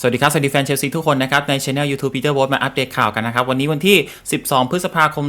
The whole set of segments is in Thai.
สวัสดีครับ สวัสดีแฟนเชลซีทุกคนนะครับ ในช anel YouTube Peter w o มาอัปเดตข่าวกันนะครับ วันนี้วันที่ 12 พฤษภาคม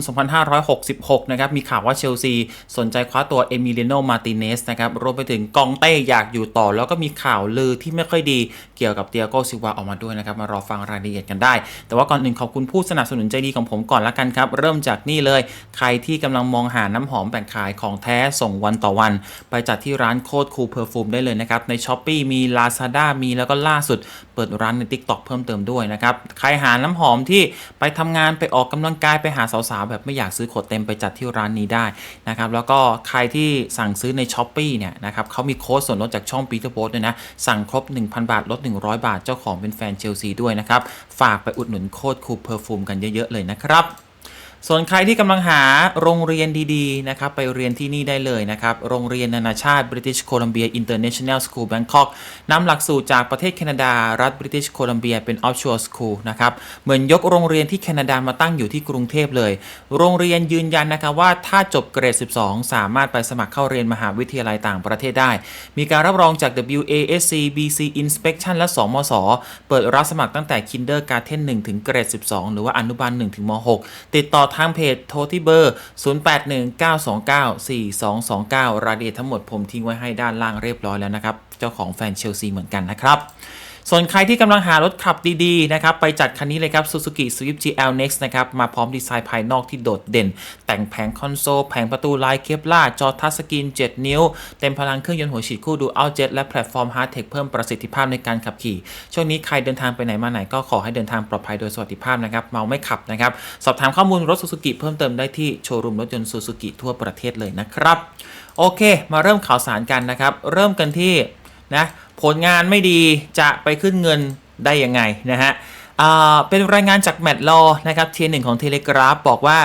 2566 นะครับ มีข่าวว่าเชลซีสนใจคว้าตัวเอมิเลโนมาติเนสนะครับ รวมไปถึงกองเต้อยากอยู่ต่อ แล้วก็มีข่าวลือที่ไม่ค่อยดีเกี่ยวกับเตียโกซิวาออกมาด้วยนะครับ มารอฟังรายละเอียดกันได้ แต่ว่าก่อนอื่นขอบคุณผู้สนับสนุนใจดีของผมก่อนละกันครับ เริ่มจากนี่เลย ใครที่กำลังมองหาน้ำหอมแบ่งขายของแท้ส่งวันต่อวัน ไปจัดที่ร้านโคตรคูลเพอร์ฟูมได้เลยนะครับ ใน s h อ p e e มี Lazada มีแล้วก็ล่าสุดเปิดร้านใน TikTok เพิ่มเติมด้วยนะครับ ใครหาน้ำหอมที่ไปทำงานไปออกกำลังกายไปหาสาวๆ แบบไม่อยากซื้อขวดเต็มไปจัดที่ร้านนี้ได้นะครับ แล้วก็ใครที่สั่งซื้อใน s h อ p e e เนี่ยนะครับเขามีโค้ดส่วนลดจากช่อง Peter b o s ด้วยนะ สั่งครบ 1,000 บาทลด 100 บาทเจ้าของเป็นแฟนเชลซีด้วยนะครับ ฝากไปอุดหนุนโค้ดคูลเพอร์ฟูมกันเยอะๆเลยนะครับ ส่วนใครที่กำลังหาโรงเรียนดีๆนะครับไปเรียนที่นี่ได้เลยนะครับ โรงเรียนนานาชาติ British Columbia International School Bangkok นำหลักสูตรจากประเทศแคนาดา รัฐ British Columbia เป็น offshore school นะครับ เหมือนยกโรงเรียนที่แคนาดามาตั้งอยู่ที่กรุงเทพเลย โรงเรียนยืนยันนะครับว่าถ้าจบเกรด 12 สามารถไปสมัครเข้าเรียนมหาวิทยาลัยต่างประเทศได้ มีการรับรองจาก WASC BC Inspection และ 2มศเปิดรับสมัครตั้งแต่ Kindergarten 1 ถึงเกรด 12 หรือว่าอนุบาล1ถึงม 6 ติดต่อทางเพจโทรที่เบอร์ 0819294229 รายละเอียดทั้งหมดผมทิ้งไว้ให้ด้านล่างเรียบร้อยแล้วนะครับ เจ้าของแฟนเชลซีเหมือนกันนะครับ ส่วนใครที่กำลังหารถขับดีๆนะครับไปจัดคันนี้เลยครับ Suzuki Swift GL Next นะครับมาพร้อมดีไซน์ภายนอกที่โดดเด่น แต่งแผงคอนโซล แผงประตูลายเคปล่าจอทัชสกรีน 7 นิ้ว เต็มพลังเครื่องยนต์หัวฉีดคู่ดูอัลเจ็ตและแพลตฟอร์มฮาร์ดเทคเพิ่มประสิทธิภาพในการขับขี่ ช่วงนี้ใครเดินทางไปไหนมาไหนก็ขอให้เดินทางปลอดภัยโดยสวัสดิภาพนะครับเมาไม่ขับนะครับสอบถามข้อมูลรถ Suzuki เพิ่มเติมได้ที่โชว์รูมรถยนต์ Suzuki ทั่วประเทศเลยนะครับโอเค มาเริ่มข่าวสารกันนะครับ เริ่มกันที่นะ ผลงานไม่ดีจะไปขึ้นเงินได้ยังไงนะฮะเป็นรายงานจากแมตต์ลอนะครับเทียหนึ่งของเทเลกราฟบอกว่า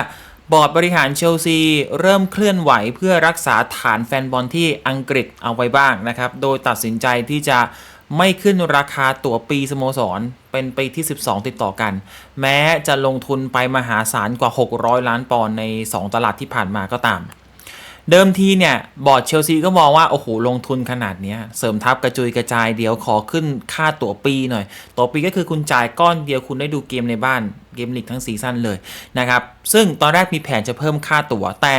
บอร์ดบริหารเชลซีเริ่มเคลื่อนไหวเพื่อรักษาฐานแฟนบอลที่อังกฤษเอาไว้บ้างนะครับ โดยตัดสินใจที่จะไม่ขึ้นราคาตั๋วปีสโมสร เป็นปีที่ 12 ติดต่อกัน แม้จะลงทุนไปมหาศาลกว่า 600 ล้านปอนด์ใน 2 ตลาดที่ผ่านมาก็ตาม เดิมทีเนี่ย บอร์ดเชลซีก็มองว่า โอ้โห ลงทุนขนาดนี้เสริมทัพกระจุยกระจายเดี๋ยวขอขึ้นค่าตั๋วปีหน่อย ตั๋วปีก็คือคุณจ่ายก้อนเดียวคุณได้ดูเกมในบ้านเกมลีกทั้งซีซั่นเลยนะครับ ซึ่งตอนแรกมีแผนจะเพิ่มค่าตั๋ว แต่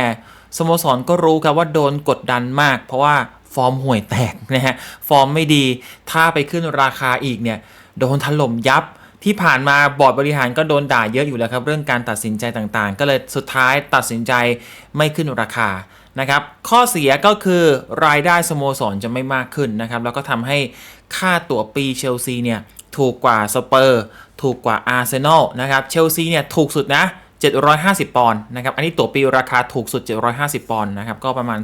สโมสรก็รู้ครับว่าโดนกดดันมาก เพราะว่าฟอร์มห่วยแตกนะฮะฟอร์มไม่ดีถ้าไปขึ้นราคาอีกเนี่ยโดนถล่มยับที่ผ่านมาบอร์ดบริหารก็โดนด่าเยอะอยู่แล้วครับ เรื่องการตัดสินใจต่างๆ ก็เลยสุดท้ายตัดสินใจไม่ขึ้นราคา นะครับ ข้อเสียก็คือรายได้สโมสรจะไม่มากขึ้นนะครับ แล้วก็ทำให้ค่าตั๋วปีเชลซีเนี่ยถูกกว่าสเปอร์ถูกกว่าอาร์เซนอลนะครับเชลซีเนี่ยถูกสุดนะ 750 ปอนด์นะครับ อันนี้ตั๋วปีราคาถูกสุด 750 ปอนด์นะครับ ก็ประมาณ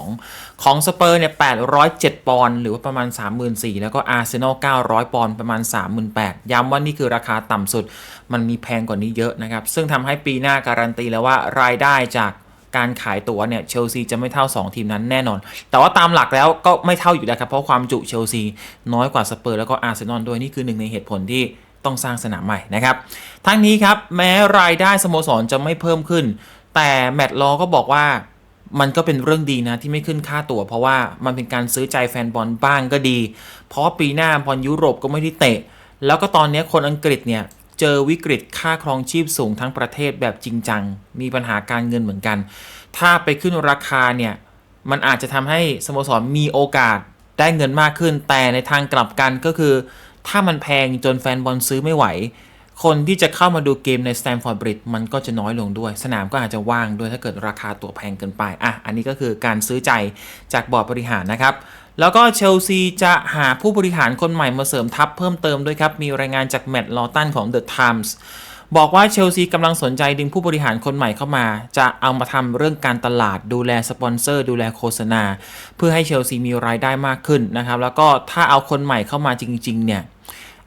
32,000 ของสเปอร์เนี่ย807 ปอนด์หรือว่าประมาณ 34,000 แล้วก็อาร์เซนอล900 ปอนด์ประมาณ 38,000 ย้ำว่านี่คือราคาต่ำสุด มันมีแพงกว่านี้เยอะนะครับ ซึ่งทำให้ปีหน้าการันตีแล้วว่ารายได้จาก การขายตั๋วเนี่ยเชลซีจะไม่เท่า 2 ทีมนั้นแน่นอน แต่ว่าตามหลักแล้วก็ไม่เท่าอยู่แล้วครับ เพราะความจุเชลซีน้อยกว่าสเปอร์แล้วก็อาร์เซนอลด้วยนี่คือหนึ่งในเหตุผลที่ต้องสร้างสนามใหม่นะครับ ทั้งนี้ครับแม้รายได้สโมสรจะไม่เพิ่มขึ้น แต่แมตต์ลอก็บอกว่ามันก็เป็นเรื่องดีนะที่ไม่ขึ้นค่าตั๋วเพราะว่ามันเป็นการซื้อใจแฟนบอลบ้างก็ดี เพราะปีหน้าบอลยุโรปก็ไม่ได้เตะ แล้วก็ตอนนี้คนอังกฤษเนี่ย เจอวิกฤตค่าครองชีพสูงทั้งประเทศแบบจริงจัง มีปัญหาการเงินเหมือนกัน ถ้าไปขึ้นราคาเนี่ย มันอาจจะทำให้สโมสรมีโอกาสได้เงินมากขึ้น แต่ในทางกลับกันก็คือ ถ้ามันแพงจนแฟนบอลซื้อไม่ไหว คนที่จะเข้ามาดูเกมในสแตมฟอร์ดบริดจ์มันก็จะน้อยลงด้วย สนามก็อาจจะว่างด้วยถ้าเกิดราคาตั๋วแพงเกินไป อะ อันนี้ก็คือการซื้อใจจากบอร์ดบริหารนะครับ แล้วก็เชลซีจะหาผู้บริหารคนใหม่มาเสริมทัพเพิ่มเติมด้วยครับ มีรายงานจากแมตต์ลอตันของ The Times บอกว่าเชลซีกำลังสนใจดึงผู้บริหารคนใหม่เข้ามา จะเอามาทำเรื่องการตลาดดูแลสปอนเซอร์ ดูแลโฆษณา เพื่อให้เชลซีมีรายได้มากขึ้นนะครับ แล้วก็ถ้าเอาคนใหม่เข้ามาจริง ๆ เนี่ย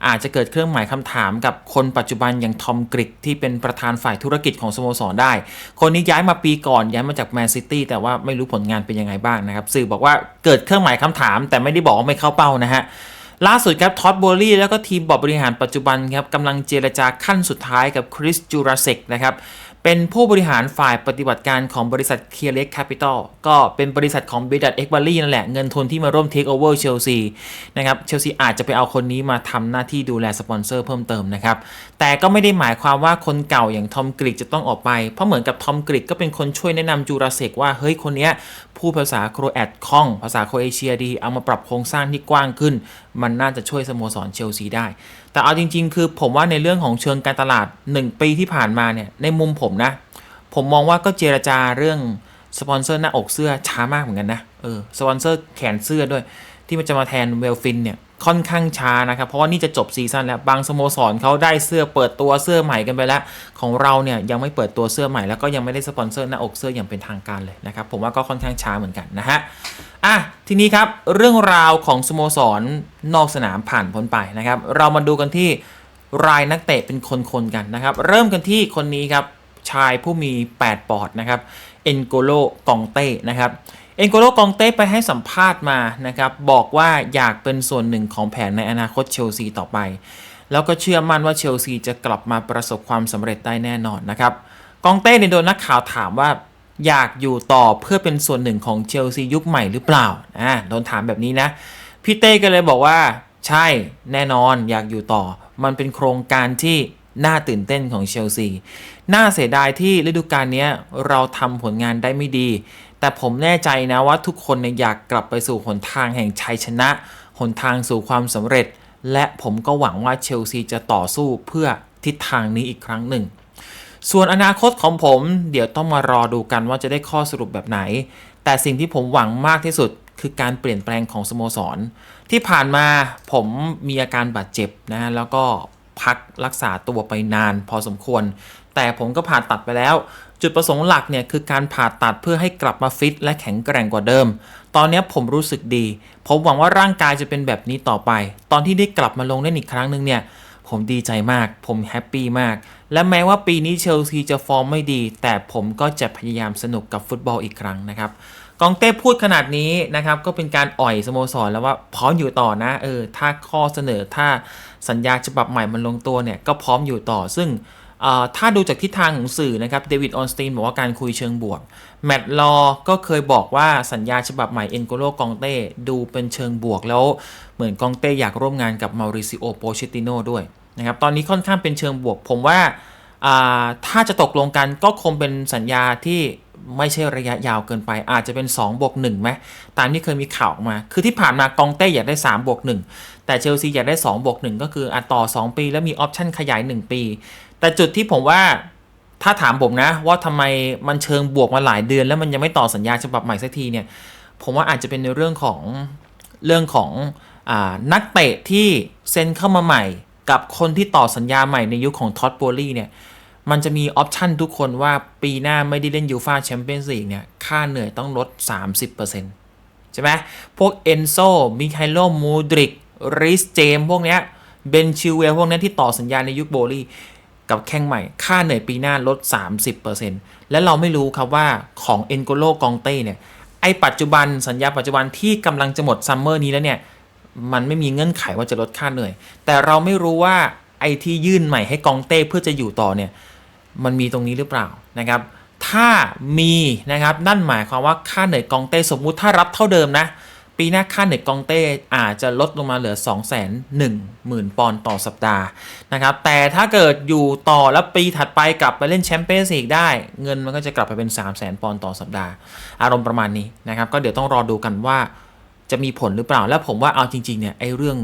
อาจจะเกิดเครื่องหมายคำถามกับคนปัจจุบันอย่างทอมกริกที่เป็นประธานฝ่ายธุรกิจของสโมสรได้ คนนี้ย้ายมาปีก่อนย้ายมาจากแมนซิตี้แต่ว่าไม่รู้ผลงานเป็นยังไงบ้างนะครับสื่อบอกว่าเกิดเครื่องหมายคำถาม แต่ไม่ได้บอกว่าไม่เข้าเป้านะฮะล่าสุดครับท็อตโบลี่แล้วก็ทีมบอบบริหารปัจจุบันครับกำลังเจรจาขั้นสุดท้ายกับคริสจูราเซกนะครับ เป็นผู้บริหารฝ่ายปฏิบัติการของบริษัท c l e a r l e x Capital ก็เป็นบริษัทของ b r i d a t e x b a l y นั่นแหละ เงินทุนที่มาร่วม Take Over Chelsea นะครับเชลซีอาจจะไปเอาคนนี้มาทำหน้าที่ดูแลสปอนเซอร์เพิ่มเติมนะครับ แต่ก็ไม่ได้หมายความว่าคนเก่าอย่างทอมกริกจะต้องออกไป เพราะเหมือนกับทอมกริกก็เป็นคนช่วยแนะนำจูราเซกว่าเฮ้ยคนนี้พูดภาษาโครแอตคล่อง ภาษาโครเอเชียดี เอามาปรับโครงสร้างที่กว้างขึ้น มันน่าจะช่วยสโมสรเชลซีได้ แต่เอาจริง ๆ คือผมว่าในเรื่องของเชิงการตลาด 1 ปีที่ผ่านมาเนี่ยในมุมผมนะ ผมมองว่าก็เจรจาเรื่องสปอนเซอร์หน้าอกเสื้อช้ามากเหมือนกันนะเออสปอนเซอร์แขนเสื้อด้วย ที่มันจะมาแทนเวลฟินเนี่ย ค่อนข้างช้านะครับ เพราะว่านี่จะจบซีซั่นแล้ว บางสโมสรเขาได้เสื้อเปิดตัวเสื้อใหม่กันไปแล้ว ของเราเนี่ยยังไม่เปิดตัวเสื้อใหม่แล้วก็ยังไม่ได้สปอนเซอร์หน้าอกเสื้ออย่างเป็นทางการเลยนะครับ ผมว่าก็ค่อนข้างช้าเหมือนกันนะฮะอะทีนี้ครับเรื่องราวของสโมสรนอกสนามผ่านพ้นไปนะครับ เรามาดูกันที่รายนักเตะเป็นคนๆกันนะครับ เริ่มกันที่คนนี้ครับชายผู้มี 8 ปอดนะครับเอนโกโลกองเต้นะครับ เอนโกโลกองเต้ไปให้สัมภาษณ์มานะครับ บอกว่าอยากเป็นส่วนหนึ่งของแผนในอนาคตเชลซีต่อไป แล้วก็เชื่อมั่นว่าเชลซีจะกลับมาประสบความสำเร็จได้แน่นอนนะครับ กองเต้เนี่ยโดนนักข่าวถามว่าอยากอยู่ต่อเพื่อเป็นส่วนหนึ่งของเชลซียุคใหม่หรือเปล่าอ่าโดนถามแบบนี้นะ พี่เต้ก็เลยบอกว่า ใช่แน่นอนอยากอยู่ต่อ มันเป็นโครงการที่น่าตื่นเต้นของเชลซี น่าเสียดายที่ฤดูกาลนี้เราทำผลงานได้ไม่ดี แต่ผมแน่ใจนะว่าทุกคนเนี่ยอยากกลับไปสู่หนทางแห่งชัยชนะ หนทางสู่ความสำเร็จ และผมก็หวังว่าเชลซีจะต่อสู้เพื่อทิศทางนี้อีกครั้งหนึ่ง ส่วนอนาคตของผม เดี๋ยวต้องมารอดูกันว่าจะได้ข้อสรุปแบบไหน แต่สิ่งที่ผมหวังมากที่สุดคือการเปลี่ยนแปลงของสโมสร ที่ผ่านมาผมมีอาการบาดเจ็บนะฮะแล้วก็พักรักษาตัวไปนานพอสมควร แต่ผมก็ผ่าตัดไปแล้วจุดประสงค์หลักเนี่ยคือการผ่าตัดเพื่อให้กลับมาฟิตและแข็งแกร่งกว่าเดิม ตอนนี้ผมรู้สึกดี ผมหวังว่าร่างกายจะเป็นแบบนี้ต่อไป ตอนที่ได้กลับมาลงเล่นอีกครั้งหนึ่งเนี่ย ผมดีใจมาก ผมแฮปปี้มาก และแม้ว่าปีนี้เชลซีจะฟอร์มไม่ดี แต่ผมก็จะพยายามสนุกกับฟุตบอลอีกครั้งนะครับกองเต้พูดขนาดนี้นะครับ ก็เป็นการอ่อยสโมสรแล้วว่าพร้อมอยู่ต่อนะเออถ้าข้อเสนอถ้าสัญญาฉบับใหม่มันลงตัวเนี่ยก็พร้อมอยู่ต่อซึ่ง ถ้าดูจากทิศทางของสื่อนะครับเดวิดออนสตีนบอกว่าการคุยเชิงบวก แมตต์ลอก็เคยบอกว่าสัญญาฉบับใหม่เอ็นโกโลกองเต้ดูเป็นเชิงบวกแล้ว เหมือนกองเต้อยากร่วมงานกับมาริซิโอโปเชติโนด้วยนะครับตอนนี้ค่อนข้างเป็นเชิงบวก ผมว่าถ้าจะตกลงกันก็คงเป็นสัญญาที่ไม่ใช่ระยะยาวเกินไป อาจจะเป็น2บวก1ไหมตามที่เคยมีข่าวออกมา คือที่ผ่านมากองเต้อยากได้3บวก1แต่เชลซีอยากได้2บวก1ก็คืออต่อ 2 ปี แล้วมีออปชั่นขยาย 1 ปี แต่จุดที่ผมว่าถ้าถามผมนะ ว่าทำไมมันเชิงบวกมาหลายเดือน แล้วมันยังไม่ต่อสัญญาฉบับใหม่สักทีเนี่ยผมว่าอาจจะเป็นในเรื่องของเรื่องของอนักเตะที่เซ็นเข้ามาใหม่ กับคนที่ต่อสัญญาใหม่ในยุคของท็อตโบลี่เนี่ยมันจะมีออปชันทุกคนว่าปีหน้าไม่ได้เล่นยูฟาแชมเปี้ยนส์ลีกเนี่ยค่าเหนื่อยต้องลด 30%ใช่ไหมพวกเอนโซมิคาโลมูดริกริสเจมพวกเนี้ยเบนชิวเวลพวกนี้ที่ต่อสัญญาในยุคโบลี่ กับแข้งใหม่ ค่าเหนื่อยปีหน้าลด 30%และเราไม่รู้ครับว่าของเอ็นโกโลกองเต้เนี่ย ไอปัจจุบันสัญญาปัจจุบันที่กำลังจะหมดซัมเมอร์นี้แล้วเนี่ย มันไม่มีเงื่อนไขว่าจะลดค่าเหนื่อย แต่เราไม่รู้ว่าไอที่ยื่นใหม่ให้กองเต้เพื่อจะอยู่ต่อเนี่ย มันมีตรงนี้หรือเปล่านะครับ ถ้ามีนะครับ นั่นหมายความว่าค่าเหนื่อยกองเต้สมมุติถ้ารับเท่าเดิมนะ ปีหน้าค่าเหน็ตกองเต้อาจจะลดลงมาเหลือ 2 1 0 0 0 0 ปอนด์ต่อสัปดาห์นะครับแต่ถ้าเกิดอยู่ต่อแล้วปีถัดไปกลับไปเล่นแชมเปี้ยนส์ลีกได้ เงินมันก็จะกลับไปเป็น 3 0 0 0 0 0 ปอนด์ต่อสัปดาห์ อารมณ์ประมาณนี้นะครับก็เดี๋ยวต้องรอดูกันว่าจะมีผลหรือเปล่า แล้วผมว่าเอาจริงๆเนี่ยไอ้เรื่อง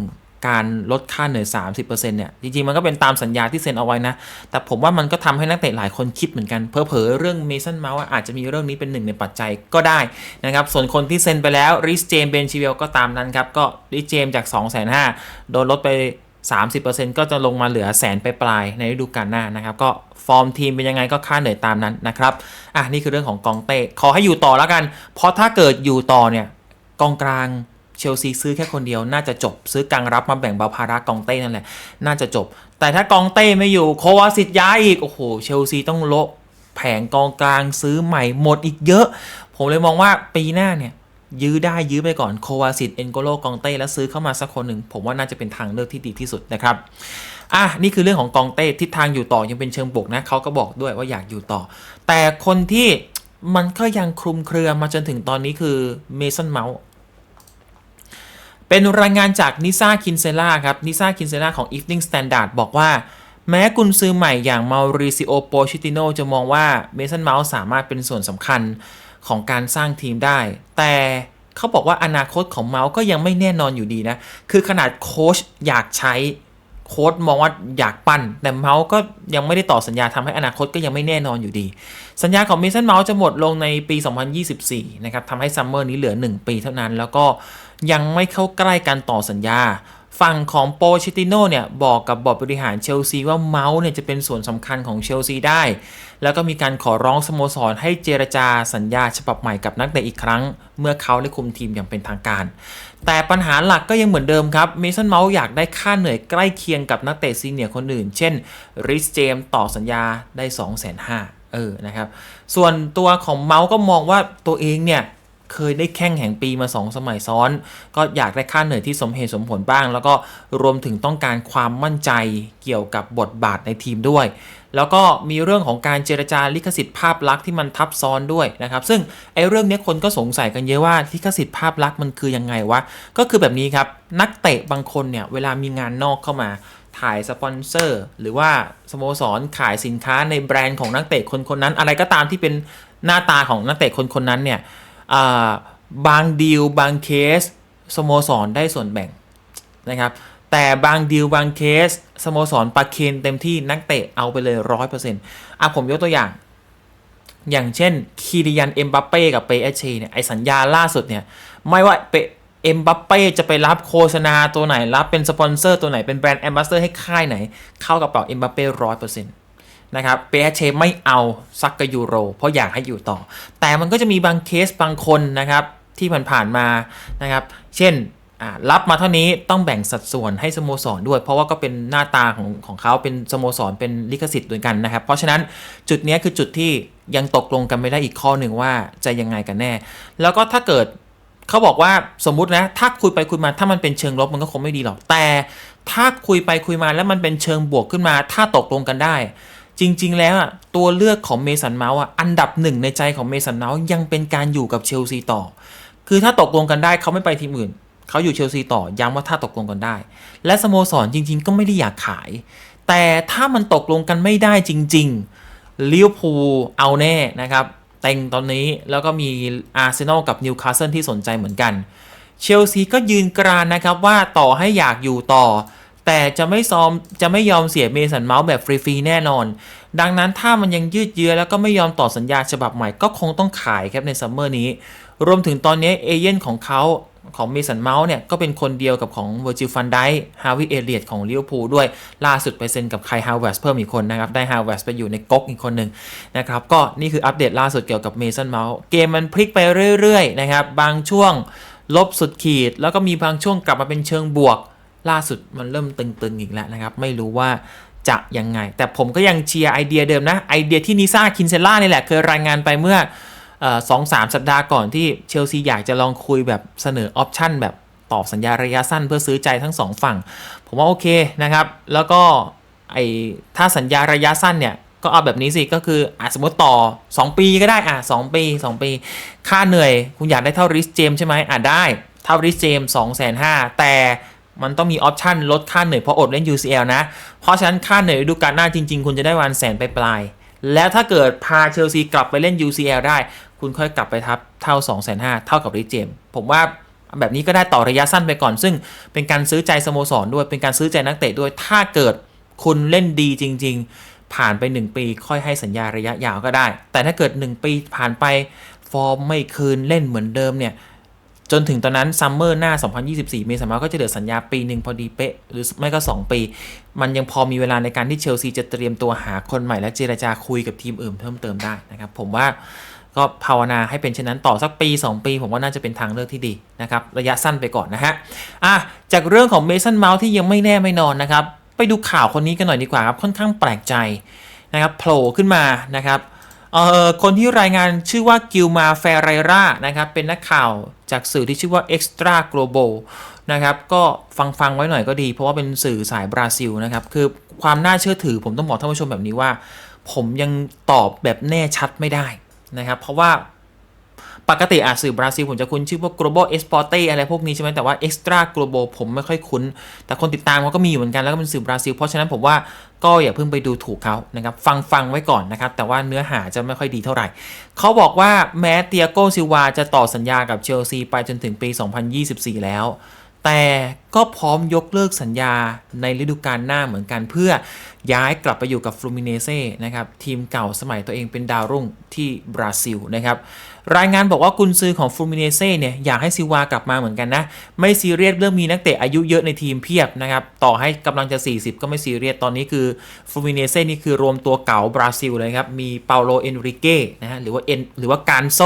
การลดค่าเหนื่อย 30%เนี่ยจริงๆ มันก็เป็นตามสัญญาที่เซ็นเอาไว้นะ แต่ผมว่ามันก็ทำให้นักเตะหลายคนคิดเหมือนกันเพอเพอเรื่องเมสันเมาส์อาจจะมีเรื่องนี้เป็นหนึ่งในปัจจัยก็ได้นะครับ ส่วนคนที่เซ็นไปแล้วริสเจมเบนชิเวลก็ตามนั้นครับ ก็ริสเจมจาก 2 5 0 0 0โดนลดไป 30%ก็จะลงมาเหลือแสนไปปลายในฤดูกาลหน้านะครับ ก็ฟอร์มทีมเป็นยังไงก็ค่าเหนื่อยตามนั้นนะครับอะนี่คือเรื่องของกองเต้ขอให้อยู่ต่อแล้วกัน เพราะถ้าเกิดอยู่ต่อเนี่ยกองกลาง เชลซีซื้อแค่คนเดียวน่าจะจบ ซื้อกลางรับมาแบ่งเบาภาระกองเต้นั่นแหละ น่าจะจบ แต่ถ้ากองเต้ไม่อยู่โควาสิตย้ายอีก โอ้โห เชลซีต้องโละแผงกองกลางซื้อใหม่หมดอีกเยอะ ผมเลยมองว่าปีหน้าเนี่ยยื้อได้ยื้อไปก่อนโควาซิตเอนโกโลกองเต้แล้วซื้อเข้ามาสักคนหนึ่ง ผมว่าน่าจะเป็นทางเลือกที่ดีที่สุดนะครับอะนี่คือเรื่องของกองเต้ทิศทางอยู่ต่อยังเป็นเชิงบวกนะเขาก็บอกด้วยว่าอยากอยู่ต่อ แต่คนที่มันก็ยังคลุมเครือมาจนถึงตอนนี้คือเมสันเมาส์ เป็นรายงานจากนิซ่าคินเซล่าครับนิซ่าคินเซล่าของ Evening Standard บอกว่า แม้กุนซือใหม่อย่างมาริซิโอโปชิติโนจะมองว่าเมสันเมาส์สามารถเป็นส่วนสำคัญของการสร้างทีมได้ แต่เขาบอกว่าอนาคตของเมาส์ก็ยังไม่แน่นอนอยู่ดีนะ คือขนาดโค้ชอยากใช้ โค้ดมองว่าอยากปั้น แต่เมาส์ก็ยังไม่ได้ต่อสัญญาทำให้อนาคตก็ยังไม่แน่นอนอยู่ดี สัญญาของเมสันเมาส์จะหมดลงในปี 2024 นะครับทำให้ซัมเมอร์นี้เหลือ 1 ปีเท่านั้น แล้วก็ยังไม่เข้าใกล้การต่อสัญญา ฝั่งของโปชิติโนเนี่ย บอกกับบอร์ดบริหารเชลซีว่าเมาส์เนี่ยจะเป็นส่วนสำคัญของเชลซีได้ แล้วก็มีการขอร้องสโมสรให้เจรจาสัญญาฉบับใหม่กับนักเตะอีกครั้ง เมื่อเขาได้คุมทีมอย่างเป็นทางการ แต่ปัญหาหลักก็ยังเหมือนเดิมครับเมสันเมาส์อยากได้ค่าเหนื่อยใกล้เคียงกับนักเตะซีเนียร์คนอื่น เช่นริสเจมต่อสัญญาได้ 2 5 0 0 0เออนะครับ ส่วนตัวของเมาส์ก็มองว่าตัวเองเนี่ย เคยได้แข่งแห่งปีมา 2 สมัยซ้อน ก็อยากได้ค่าเหนื่อยที่สมเหตุสมผลบ้าง แล้วก็รวมถึงต้องการความมั่นใจเกี่ยวกับบทบาทในทีมด้วย แล้วก็มีเรื่องของการเจรจาลิขสิทธิ์ภาพลักษณ์ที่มันทับซ้อนด้วยนะครับ ซึ่งไอ้เรื่องนี้คนก็สงสัยกันเยอะว่าลิขสิทธิ์ภาพลักษณ์มันคือยังไงวะ ก็คือแบบนี้ครับ นักเตะบางคนเนี่ยเวลามีงานนอกเข้ามาถ่ายสปอนเซอร์ หรือว่าสโมสรขายสินค้าในแบรนด์ของนักเตะคนคนนั้น อะไรก็ตามที่เป็นหน้าตาของนักเตะคนคนนั้นเนี่ย บางดีลบางเคสสโมสรได้ส่วนแบ่งนะครับแต่บางดีลบางเคสสโมสรประเคนเต็มที่นักเตะเอาไปเลยร้อยเปอร์เซ็นต์อะผมยกตัวอย่าง อย่างเช่นคีริยันเอ็มบัปเป้กับเปเอเชเนี่ยไอสัญญาล่าสุดเนี่ย ไม่ว่าเปเอ็มบัปเป้จะไปรับโฆษณาตัวไหน รับเป็นสปอนเซอร์ตัวไหนเป็นแบรนด์แอมบาสเดอร์ให้ค่ายไหน เข้ากระเป๋าเอ็มบัปเป้ร้อยเปอร์เซ็นต์ นะครับเปเชไม่เอาซักกยูโร เพราะอยากให้อยู่ต่อ แต่มันก็จะมีบางเคสบางคนนะครับที่ผ่านๆมานะครับ เช่นรับมาเท่านี้ต้องแบ่งสัดส่วนให้สโมสรด้วย เพราะว่าก็เป็นหน้าตาของของเขาเป็นสโมสรเป็นลิขสิทธิ์ด้วยกันนะครับ เพราะฉะนั้นจุดนี้คือจุดที่ยังตกลงกันไม่ได้อีกข้อหนึ่งว่าจะยังไงกันแน่ แล้วก็ถ้าเกิดเขาบอกว่าสมมุตินะ ถ้าคุยไปคุยมาถ้ามันเป็นเชิงลบมันก็คงไม่ดีหรอกแต่ ถ้าคุยไปคุยมาแล้วมันเป็นเชิงบวกขึ้นมา ถ้าตกลงกันได้ จริง ๆ แล้วอะตัวเลือกของเมสันเมาส์อะอันดับหนึ่งในใจของเมสันเมาส์ยังเป็นการอยู่กับเชลซีต่อ คือถ้าตกลงกันได้เขาไม่ไปทีมอื่นเขาอยู่เชลซีต่อย้ำว่าถ้าตกลงกันได้ และสโมสรจริง ๆ ก็ไม่ได้อยากขาย แต่ถ้ามันตกลงกันไม่ได้จริงๆลิเวอร์พูลเอาแน่นะครับเต็งตอนนี้แล้วก็มีอาร์เซนอลกับนิวคาสเซิลที่สนใจเหมือนกัน เชลซีก็ยืนกรานนะครับว่าต่อให้อยากอยู่ต่อ แต่จะไม่ซ้อมจะไม่ยอมเสียเมสันเมาส์แบบฟรีๆแน่นอน ดังนั้นถ้ามันยังยืดเยื้อแล้วก็ไม่ยอมต่อสัญญาฉบับใหม่ก็คงต้องขายครับในซัมเมอร์นี้ รวมถึงตอนนี้เอเย่นของเขาของเมสันเมาส์เนี่ย ก็เป็นคนเดียวกับของเวอร์จิลฟันไดฮาวิเอเลียตของลิเวอร์พูลด้วยล่าสุดไปเซ็นกับไคฮาวเวสเพิ่มอีกคนนะครับ ได้ฮาวเวสไปอยู่ในก๊กอีกคนหนึ่งนะครับ ก็นี่คืออัปเดตล่าสุดเกี่ยวกับเมสันเมาส์เกมมันพลิกไปเรื่อยๆนะครับ บางช่วงลบสุดขีด แล้วก็มีบางช่วงกลับมาเป็นเชิงบวก ล่าสุดมันเริ่มตึงๆอีกแล้วนะครับ ไม่รู้ว่าจะยังไง แต่ผมก็ยังเชียร์ไอเดียเดิมนะ ไอเดียที่นิซ่าคินเซล่านี่แหละ เคยรายงานไปเมื่อสองสามสัปดาห์ก่อนที่เชลซีอยากจะลองคุยแบบเสนอออปชันแบบต่อสัญญาระยะสั้นเพื่อซื้อใจทั้งสองฝั่ง ผมว่าโอเคนะครับ แล้วก็ไอถ้าสัญญาระยะสั้นเนี่ย ก็เอาแบบนี้สิก็คืออะสมมติต่อ 2 ปีก็ได้อะ2ปี 2 ปี ค่าเหนื่อยคุณอยากได้เท่าริสเจมใช่ไหมอะได้ เท่าริสเจม2 5 0 0 0แต่ มันต้องมีออปชันลดค่าเหนื่อยเพราะอดเล่น UCL นะ เพราะฉะนั้นค่าเหนื่อยฤดูกาลหน้าจริง ๆ คุณจะได้วันแสนไปปลาย แล้วถ้าเกิดพาเชลซีกลับไปเล่น UCL ได้ คุณค่อยกลับไปทับเท่า 2 5 0 0 0เท่ากับริเจม ผมว่าแบบนี้ก็ได้ต่อระยะสั้นไปก่อน ซึ่งเป็นการซื้อใจสโมสรด้วย เป็นการซื้อใจนักเตะด้วย ถ้าเกิดคุณเล่นดีจริง ๆ ผ่านไป 1 ปีค่อยให้สัญญาระยะยาวก็ได้ แต่ถ้าเกิด 1 ปีผ่านไปฟอร์มไม่คืนเล่นเหมือนเดิมเนี่ย จนถึงตอนนั้นซัมเมอร์หน้า 2024 เมษายนก็จะเหลือสัญญาปีหนึ่งพอดีเป๊ะ หรือไม่ก็ 2 ปี มันยังพอมีเวลาในการที่เชลซีจะเตรียมตัวหาคนใหม่และเจรจาคุยกับทีมอื่นเพิ่มเติมได้นะครับผมว่าก็ภาวนาให้เป็นเช่นนั้นต่อสักปี 2 ปี ผมว่าน่าจะเป็นทางเลือกที่ดีนะครับระยะสั้นไปก่อนนะฮะอะจากเรื่องของเมสันเมาส์ที่ยังไม่แน่ไม่นอนนะครับไปดูข่าวคนนี้กันหน่อยดีกว่าครับค่อนข้างแปลกใจนะครับโผล่ขึ้นมานะครับ เอ่อคนที่รายงานชื่อว่ากิลมาเฟเรรานะครับ เป็นนักข่าวจากสื่อที่ชื่อว่า Extra Global นะครับ ก็ฟังฟังๆไว้หน่อยก็ดี เพราะว่าเป็นสื่อสายบราซิลนะครับ คือความน่าเชื่อถือผมต้องบอกท่านผู้ชมแบบนี้ว่า ผมยังตอบแบบแน่ชัดไม่ได้นะครับ เพราะว่า ปกติอะสื่อบราซิลผมจะคุ้นชื่อพวก global esporte อะไรพวกนี้ใช่ไหมแต่ว่า extra global ผมไม่ค่อยคุ้น แต่คนติดตามเขาก็มีอยู่เหมือนกันแล้วก็เป็นสื่อบราซิล เพราะฉะนั้นผมว่าก็อย่าเพิ่งไปดูถูกเขานะครับ ฟังฟังไว้ก่อนนะครับ แต่ว่าเนื้อหาจะไม่ค่อยดีเท่าไหร่ เขาบอกว่าแม้เตียโกซิวาจะต่อสัญญากับเชลซีไปจนถึงปี 2024 แล้ว แต่ก็พร้อมยกเลิกสัญญาในฤดูกาลหน้าเหมือนกัน เพื่อย้ายกลับไปอยู่กับฟลูมิเนเซ่นะครับทีมเก่าสมัยตัวเองเป็นดาวรุ่งที่บราซิลนะครับรายงานบอกว่ากุนซือของฟลูมิเนเซ่เนี่ยอยากให้ซิวากลับมาเหมือนกันนะ ไม่ซีเรียสเรื่องมีนักเตะอายุเยอะในทีมเพียบนะครับต่อให้กำลังจะ 40 ก็ไม่ซีเรียสตอนนี้คือฟลูมิเนเซ่นี่คือรวมตัวเก่าบราซิลเลยครับมีเปาโลเอนริเก้นะฮะหรือว่าเอ็นหรือว่าการโซ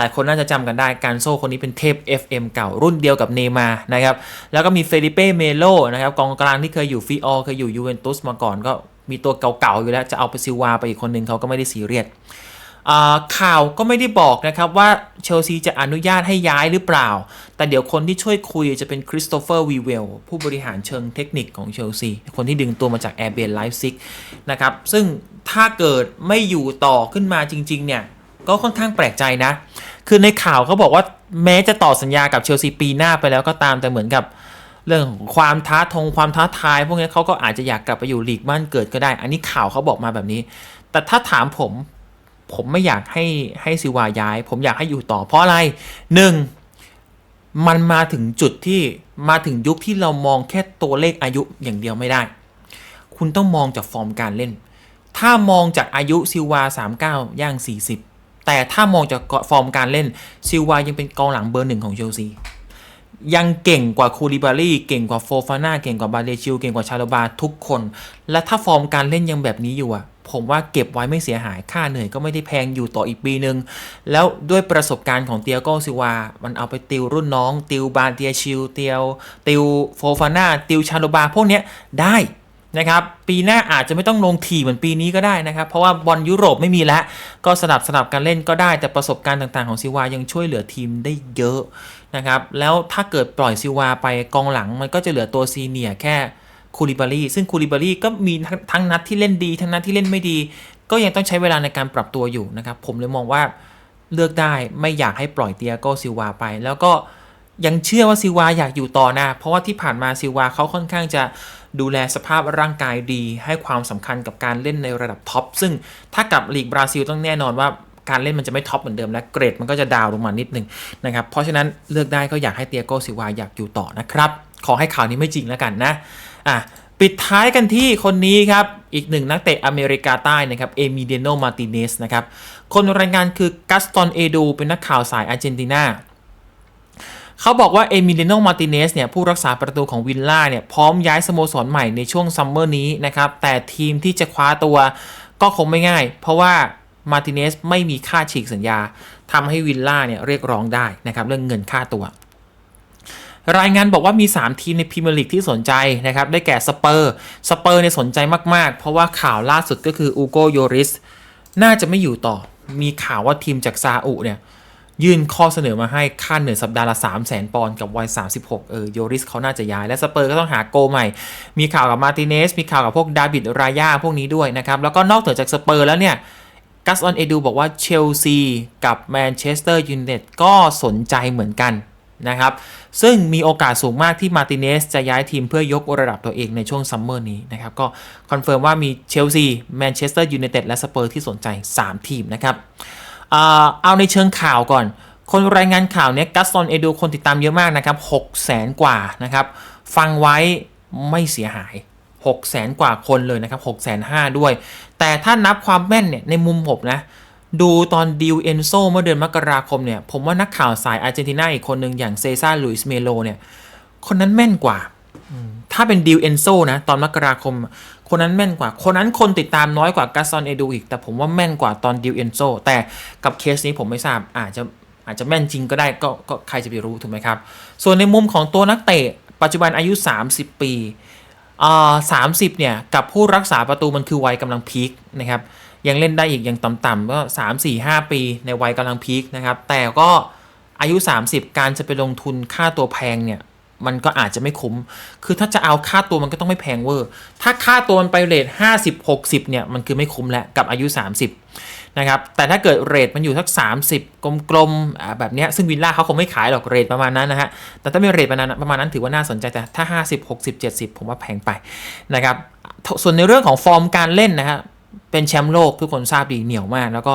หลายคนน่าจะจำกันได้การโซ่คนนี้เป็นเทพ FM เก่ารุ่นเดียวกับเนมานะครับแล้วก็มีเฟลิเป้เมโลนะครับกองกลางที่เคยอยู่ฟิออเคยอยู่ยูเวนตุสมาก่อนก็มีตัวเก่าๆอยู่แล้วจะเอาไปซิวาไปอีกคนหนึ่งเขาก็ไม่ได้ซีเรียสข่าวก็ไม่ได้บอกนะครับว่าเชลซีจะอนุญาตให้ย้ายหรือเปล่า แต่เดี๋ยวคนที่ช่วยคุยจะเป็นคริสโตเฟอร์วีเวลผู้บริหารเชิงเทคนิคของเชลซีคนที่ดึงตัวมาจากแอร์เบนไลฟ์ซิกนะครับซึ่งถ้าเกิดไม่อยู่ต่อขึ้นมาจริง ๆ เนี่ย ก็ค่อนข้างแปลกใจนะ คือในข่าวเขาบอกว่าแม้จะต่อสัญญากับเชลซีปีหน้าไปแล้วก็ตามแต่เหมือนกับเรื่องความท้าทงความท้าทาย พวกนี้เขาก็อาจจะอยากกลับไปอยู่ลีกบ้านเกิดก็ได้ อันนี้ข่าวเขาบอกมาแบบนี้ แต่ถ้าถามผมผมไม่อยากให้ให้ซิวาย้าย ผมอยากให้อยู่ต่อเพราะอะไรหนึ่งมันมาถึงจุดที่มาถึงยุคที่เรามองแค่ตัวเลขอายุอย่างเดียวไม่ได้ คุณต้องมองจากฟอร์มการเล่น ถ้ามองจากอายุซิวา39 ย่าง 40 แต่ถ้ามองจากฟอร์มการเล่นซิลวายังเป็นกองหลังเบอร์หนึ่งของเชลซียังเก่งกว่าคูลิบารีเก่งกว่าโฟฟาน่าเก่งกว่าบาเลชิลเก่งกว่าชาโลบาทุกคน และถ้าฟอร์มการเล่นยังแบบนี้อยู่อะ ผมว่าเก็บไว้ไม่เสียหายค่าเหนื่อยก็ไม่ได้แพงอยู่ต่ออีกปีหนึ่งแล้วด้วยประสบการณ์ของเตียโกซิวา มันเอาไปติวรุ่นน้อง ติวบาเตียชิลเตียวติวโฟฟาน่าติวชาโลบาพวกเนี้ยได้ นะครับปีหน้าอาจจะไม่ต้องลงทีเหมือนปีนี้ก็ได้นะครับ เพราะว่าบอลยุโรปไม่มีแล้ว ก็สลับสลับกันเล่นก็ได้ แต่ประสบการณ์ต่างๆของซิวายังช่วยเหลือทีมได้เยอะนะครับแล้วถ้าเกิดปล่อยซิวาไปกองหลังมันก็จะเหลือตัวซีเนียแค่คูลิบารีซึ่งคูลิบารีก็มีทั้งนัดที่เล่นดี ทั้งนัดที่เล่นไม่ดี ก็ยังต้องใช้เวลาในการปรับตัวอยู่นะครับผมเลยมองว่าเลือกได้ไม่อยากให้ปล่อยเตียโกซิวาไป แล้วก็ ยังเชื่อว่าซิวาอยากอยู่ต่อนะ เพราะว่าที่ผ่านมาซิวาเขาค่อนข้างจะดูแลสภาพร่างกายดี ให้ความสำคัญกับการเล่นในระดับท็อป ซึ่งถ้ากับลีกบราซิลต้องแน่นอนว่าการเล่นมันจะไม่ท็อปเหมือนเดิมและเกรดมันก็จะดาวน์ลงมานิดนึงนะครับ เพราะฉะนั้นเลือกได้ก็อยากให้เตียโกซิวาอยากอยู่ต่อนะครับ ขอให้ข่าวนี้ไม่จริงแล้วกันนะอะปิดท้ายกันที่คนนี้ครับ อีกหนึ่งนักเตะอเมริกาใต้นะครับ เอมิเดโน มาติเนสนะครับ คนรายงานคือกัสตอนเอดูเป็นนักข่าวสายอาร์เจนตินา เขาบอกว่าเอมิเลโนมาติเนสเนี่ยผู้รักษาประตูของวิลล่าเนี่ยพร้อมย้ายสโมสรใหม่ในช่วงซัมเมอร์นี้นะครับ แต่ทีมที่จะคว้าตัวก็คงไม่ง่าย เพราะว่ามาติเนสไม่มีค่าฉีกสัญญาทำให้วิลล่าเนี่ยเรียกร้องได้นะครับเรื่องเงินค่าตัว รายงานบอกว่ามี 3 ทีมในพรีเมียร์ลีกที่สนใจนะครับได้แก่สเปอร์สเปอร์เนี่ยสนใจมากๆ เพราะว่าข่าวล่าสุดก็คืออูโกโยริสน่าจะไม่อยู่ต่อมีข่าวว่าทีมจากซาอุเนี่ย ยื่นข้อเสนอมาให้ค่าเหนื่อยสัปดาห์ละ 3 0 0 0 0 0 ปอนด์กับวัย 36 เออโยริสเขาน่าจะย้าย และสเปอร์ก็ต้องหาโกใหม่ มีข่าวกับมาติเนส มีข่าวกับพวกดาบิดรายาพวกนี้ด้วยนะครับ แล้วก็นอกเหนือจากสเปอร์แล้วเนี่ยกัสออนเอดูบอกว่าเชลซีกับแมนเชสเตอร์ยูไนเต็ดก็สนใจเหมือนกันนะครับ ซึ่งมีโอกาสสูงมากที่มาติเนสจะย้ายทีมเพื่อยกระดับตัวเองในช่วงซัมเมอร์นี้นะครับ ก็คอนเฟิร์มว่ามีเชลซีแมนเชสเตอร์ยูไนเต็ดและสเปอร์ที่สนใจ 3 ทีมนะครับ เอาในเชิงข่าวก่อน คนรายงานข่าวเนี้ยกัสตอนเอดูคนติดตามเยอะมากนะครับ6แสนกว่านะครับ ฟังไว้ไม่เสียหาย6แสนกว่าคนเลยนะครับ6แสนห้าด้วย แต่ถ้านับความแม่นเนี่ยในมุมผมนะ ดูตอนดิวเอนโซเมื่อเดือนมกราคมเนี่ย ผมว่านักข่าวสายอาร์เจนตินาอีกคนหนึ่งอย่างเซซ่าลุยส์เมโลเนี่ย คนนั้นแม่นกว่า ถ้าเป็นดิวเอนโซนะ ตอนมกราคม คนนั้นแม่นกว่า คนนั้นคนติดตามน้อยกว่ากัสซอนเอดูอีก แต่ผมว่าแม่นกว่าตอนดิวเอนโซแต่กับเคสนี้ผมไม่ทราบอาจจะอาจจะแม่นจริงก็ได้ก็ก็ใครจะไปรู้ถูกไหมครับ ส่วนในมุมของตัวนักเตะ ปัจจุบันอายุ 30 ปีอ่า30เนี่ย กับผู้รักษาประตูมันคือวัยกำลังพีคนะครับยังเล่นได้อีกอย่างต่ำๆก็3 4 5ปีในวัยกำลังพีคนะครับแต่ก็อายุ 30 การจะไปลงทุนค่าตัวแพงเนี่ย มันก็อาจจะไม่คุ้ม คือถ้าจะเอาค่าตัวมันก็ต้องไม่แพงเวอร์ ถ้าค่าตัวมันไปเรท50 60 เนี่ย มันคือไม่คุ้มแล้วกับอายุ 30 นะครับ แต่ถ้าเกิดเรทมันอยู่สัก 30 กลมๆอ่าแบบเนี้ย ซึ่งวิลล่าเขาคงไม่ขายหรอกเรทประมาณนั้นนะฮะ แต่ถ้าเป็นเรทประมาณนั้นประมาณนั้นถือว่าน่าสนใจ แต่ถ้า 50 60 70 ผมว่าแพงไปนะครับ ส่วนในเรื่องของฟอร์มการเล่นนะฮะ เป็นแชมป์โลกทุกคนทราบดีเหนียวมาก แล้วก็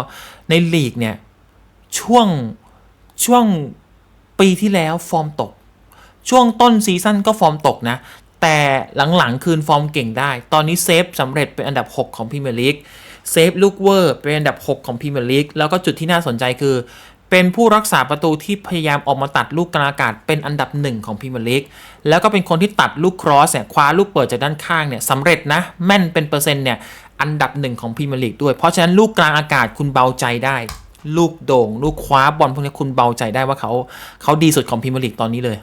ในลีกเนี่ยช่วงช่วงปีที่แล้วฟอร์มตก ช่วงต้นซีซั่นก็ฟอร์มตกนะ แต่หลังๆ คืนฟอร์มเก่งได้ ตอนนี้เซฟสำเร็จเป็นอันดับ 6 ของพรีเมียร์ลีกเซฟลูกเวอร์เป็นอันดับ 6 ของพรีเมียร์ลีกแล้วก็จุดที่น่าสนใจคือ เป็นผู้รักษาประตูที่พยายามออกมาตัดลูกกลางอากาศเป็นอันดับหนึ่งของพรีเมียร์ลีกแล้วก็เป็นคนที่ตัดลูกครอสเนี่ยคว้าลูกเปิดจากด้านข้างเนี่ยสำเร็จนะแม่นเป็นเปอร์เซ็นต์เนี่ยอันดับหนึ่งของพรีเมียร์ลีกด้วย เพราะฉะนั้นลูกกลางอากาศคุณเบาใจได้ ลูกโด่ง ลูกคว้าบอลพวกนี้คุณเบาใจได้ว่าเขาเขาดีสุดของพรีเมียร์ลีกตอนนี้เลย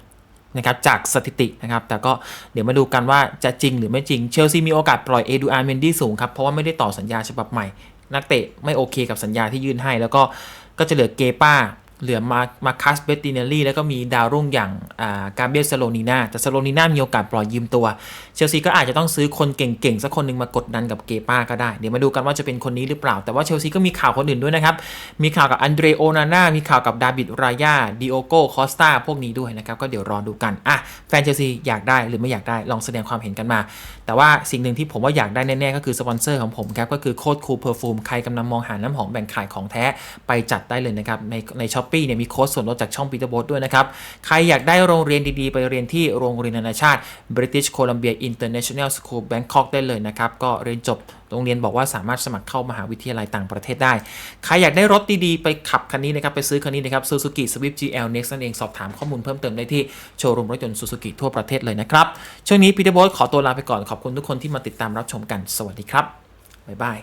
นะครับจากสถิตินะครับ แต่ก็เดี๋ยวมาดูกันว่าจะจริงหรือไม่จริงเชลซีมีโอกาสปล่อยเอดูอาร์เมนดี้สูงครับ เพราะว่าไม่ได้ต่อสัญญาฉบับใหม่ นักเตะไม่โอเคกับสัญญาที่ยื่นให้ แล้วก็ก็จะเหลือเกป้า เหลือมามาคัสเบตติเนลลี่แล้วก็มีดาวรุ่งอย่างอ่ากาเบียลสโลนีนาแต่สโลนีนามีโอกาสปล่อยยืมตัว เชลซีก็อาจจะต้องซื้อคนเก่งๆ สักคนหนึ่งมากดดันกับเกป้าก็ได้ เดี๋ยวมาดูกันว่าจะเป็นคนนี้หรือเปล่า แต่ว่าเชลซีก็มีข่าวคนอื่นด้วยนะครับ มีข่าวกับอันเดรโอนาน่ามีข่าวกับดาบิดรายาดิโอโกคอสตาพวกนี้ด้วยนะครับ ก็เดี๋ยวรอดูกันอะแฟนเชลซีอยากได้หรือไม่อยากได้ลองแสดงความเห็นกันมา แต่ว่าสิ่งหนึ่งที่ผมว่าอยากได้แน่ๆก็คือสปอนเซอร์ของผมครับก็คือโค้ดคูเพอร์ฟูมใครกำลังมองหาน้ำหอมแบ่งขายของแท้ไปจัดได้เลยนะครับในในช้อป e e เนี่ยมีโค้ดส่วนลดจากช่องปีเตอร์โบสด้วยนะครับ ใครอยากได้โรงเรียนดีๆ ไปเรียนที่โรงเรียนนานาชาติ British Columbia International School Bangkok ได้เลยนะครับ ก็เรียนจบโรงเรียนบอกว่าสามารถสมัครเข้ามหาวิทยาลัยต่างประเทศได้ ใครอยากได้รถดีๆ ไปขับคันนี้นะครับ ไปซื้อคันนี้นะครับ Suzuki Swift GL Next นั่นเองสอบถามข้อมูลเพิ่มเติมได้ที่โชว์รูมรถยนต์ Suzuki ทั่วประเทศเลยนะครับ ช่วงนี้พีเตอร์โบสขอตัวลาไปก่อนขอบคุณทุกคนที่มาติดตามรับชมกันสวัสดีครับบ๊ายบาย